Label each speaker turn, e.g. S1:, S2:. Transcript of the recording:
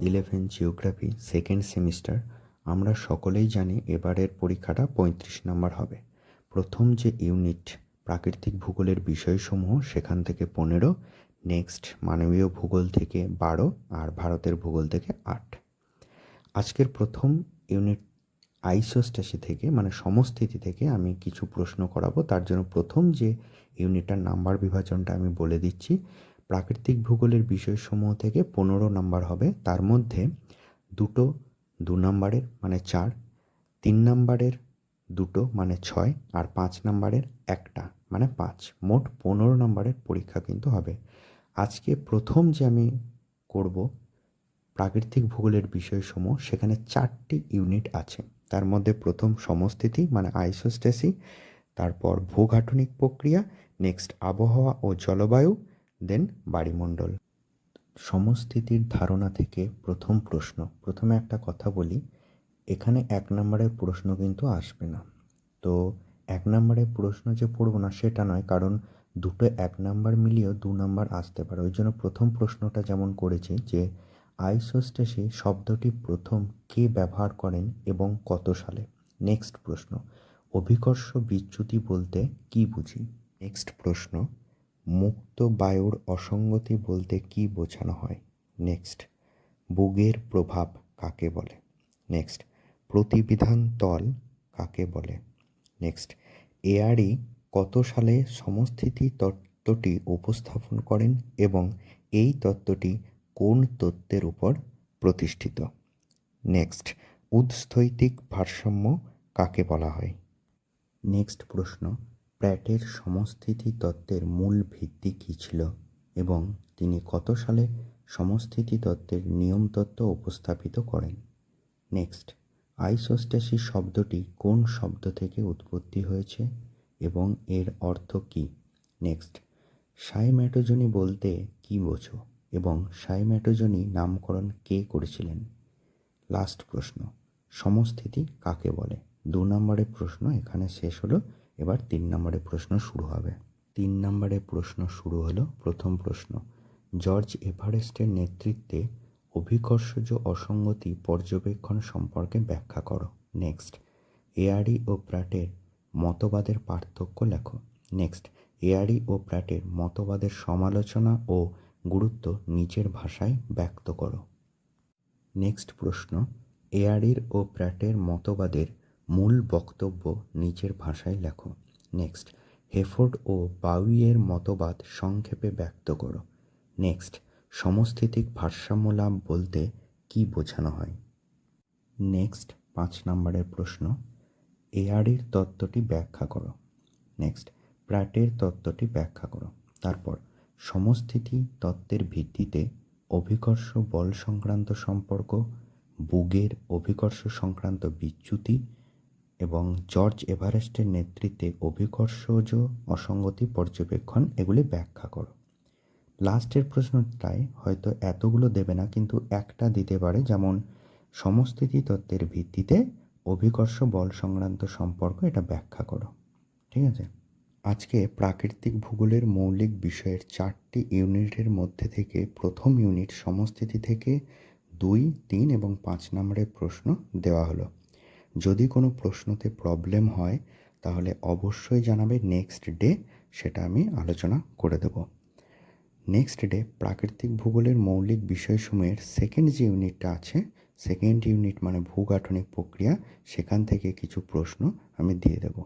S1: Eleven geography second semester আমরা সকলেই জানি এবারের পরীক্ষাটা পঁয়ত্রিশ নম্বর হবে। প্রথম যে ইউনিট প্রাকৃতিক ভূগোলের বিষয়সমূহ, সেখান থেকে পনেরো নেক্সট মানবীয় ভূগোল থেকে বারো, আর ভারতের ভূগোল থেকে আট। আজকের প্রথম ইউনিট আইসোস্ট্যাসি থেকে মানে সমস্থিতি থেকে আমি কিছু প্রশ্ন করাবো। তার জন্য প্রথম যে ইউনিটটার নাম্বার বিভাজনটা আমি বলে দিচ্ছি প্রাকৃতিক ভূগোলের বিষয়সমূহ থেকে পনেরো নাম্বার হবে। তার মধ্যে দুটো দু নাম্বারের মানে চার, তিন নাম্বারের দুটো মানে ছয় আর পাঁচ নাম্বারের একটা মানে পাঁচ। মোট পনেরো নাম্বারের পরীক্ষা কিন্তু হবে। আজকে প্রথম যে আমি করব প্রাকৃতিক ভূগোলের বিষয়সমূহ, সেখানে চারটি ইউনিট আছে। তার মধ্যে প্রথম সমস্থিতি মানে আইসোস্টেসি, তারপর ভূগাঠনিক প্রক্রিয়া, নেক্সট আবহাওয়া ও জলবায়ু দেন বায়ুমণ্ডল সমস্থিতির ধারণা থেকে প্রথম প্রশ্ন। প্রথমে একটা কথা বলি, এখানে এক নম্বরের প্রশ্ন কিন্তু আসবে না। তো এক নম্বরের প্রশ্ন যে পড়ব না, সেটা নয়, কারণ দুটো এক নাম্বার মিলিয়েও দু নাম্বার আসতে পারে। ওই জন্য প্রথম প্রশ্নটা যেমন করেছি যে, আইসোস্টেসি শব্দটি প্রথম কে ব্যবহার করেন এবং কত সালে? নেক্সট প্রশ্ন, অভিকর্ষ বিচ্যুতি বলতে কি বুঝি? নেক্সট প্রশ্ন মুক্ত বায়ুর অসঙ্গতি বলতে কি বোঝানো হয়? নেক্সট। বুগের প্রভাব কাকে বলে? নেক্সট। প্রতিবিধান তল কাকে বলে? নেক্সট। এআরই কত সালে সমস্থিতি তত্ত্বটি উপস্থাপন করেন এবং এই তত্ত্বটি কোন তত্ত্বের উপর প্রতিষ্ঠিত? নেক্সট। উৎস্থৈতিক ভারসাম্য কাকে বলা হয়? নেক্সট প্রশ্ন। প্র্যাটের সমস্থিতি তত্ত্বের মূল ভিত্তি কী ছিল এবং তিনি কত সালে সমস্থিতি তত্ত্বের নিয়ম তত্ত্ব উপস্থাপিত করেন? নেক্সট আইসোস্ট্যাসিস শব্দটি কোন শব্দ থেকে উৎপত্তি হয়েছে এবং এর অর্থ কী? নেক্সট, সাইম্যাটোজনি বলতে কী বোঝো এবং সাইম্যাটোজনি নামকরণ কে করেছিলেন? লাস্ট প্রশ্ন, সমস্থিতি কাকে বলে? দু নম্বরের প্রশ্ন এখানে শেষ হলো এবার তিন নম্বরের প্রশ্ন শুরু হবে। তিন নম্বরে প্রশ্ন শুরু হলো, প্রথম প্রশ্ন, জর্জ এভারেস্টের নেতৃত্বে অভিকর্ষজ অসঙ্গতি পর্যবেক্ষণ সম্পর্কে ব্যাখ্যা করো। নেক্সট, এআরই ও প্র্যাটের মতবাদের পার্থক্য লেখো। নেক্সট, এআরই ও প্র্যাটের মতবাদের সমালোচনা ও গুরুত্ব নিচের ভাষায় ব্যক্ত করো। নেক্সট প্রশ্ন এআরির ও প্র্যাটের মতবাদের মূল বক্তব্য নিচের ভাষায় লেখো। নেক্সট, হেফোর্ড ও বাউইয়ের মতবাদ সংক্ষেপে ব্যক্ত করো। নেক্সট, সমস্থিতিক ভারসাম্য লাভ বলতে কি বোঝানো হয়? নেক্সট, পাঁচ নম্বরের প্রশ্ন এআরির তত্ত্বটি ব্যাখ্যা করো। নেক্সট প্র্যাটের তত্ত্বটি ব্যাখ্যা করো। তারপর, সমস্থিতি তত্ত্বের ভিত্তিতে অভিকর্ষ বল সংক্রান্ত সম্পর্ক, বুগের অভিকর্ষ সংক্রান্ত বিচ্যুতি এবং জর্জ এভারেস্টের নেতৃত্বে অভিকর্ষজ অসঙ্গতি পর্যবেক্ষণ এগুলি ব্যাখ্যা করো। লাস্টের প্রশ্নটায় হয়তো এতগুলো দেবে না, কিন্তু একটা দিতে পারে, যেমন সমস্থিতি তত্ত্বের ভিত্তিতে অভিকর্ষ বল সংক্রান্ত সম্পর্ক এটা ব্যাখ্যা করো। ঠিক আছে? আজকে প্রাকৃতিক ভূগোলের মৌলিক বিষয়ের চারটি ইউনিটের মধ্যে থেকে প্রথম ইউনিট সমস্থিতি থেকে দুই, তিন এবং পাঁচ নম্বরের প্রশ্ন দেওয়া হলো। যদি কোনো প্রশ্নতে প্রবলেম হয়, তাহলে অবশ্যই জানাবে নেক্সট ডে সেটা আমি আলোচনা করে দেব। নেক্সট ডে প্রাকৃতিক ভূগোলের মৌলিক বিষয়সমূহের সেকেন্ড যে ইউনিটটা আছে সেকেন্ড ইউনিট মানে ভূগাঠনিক প্রক্রিয়া, সেখান থেকে কিছু প্রশ্ন আমি দিয়ে দেবো।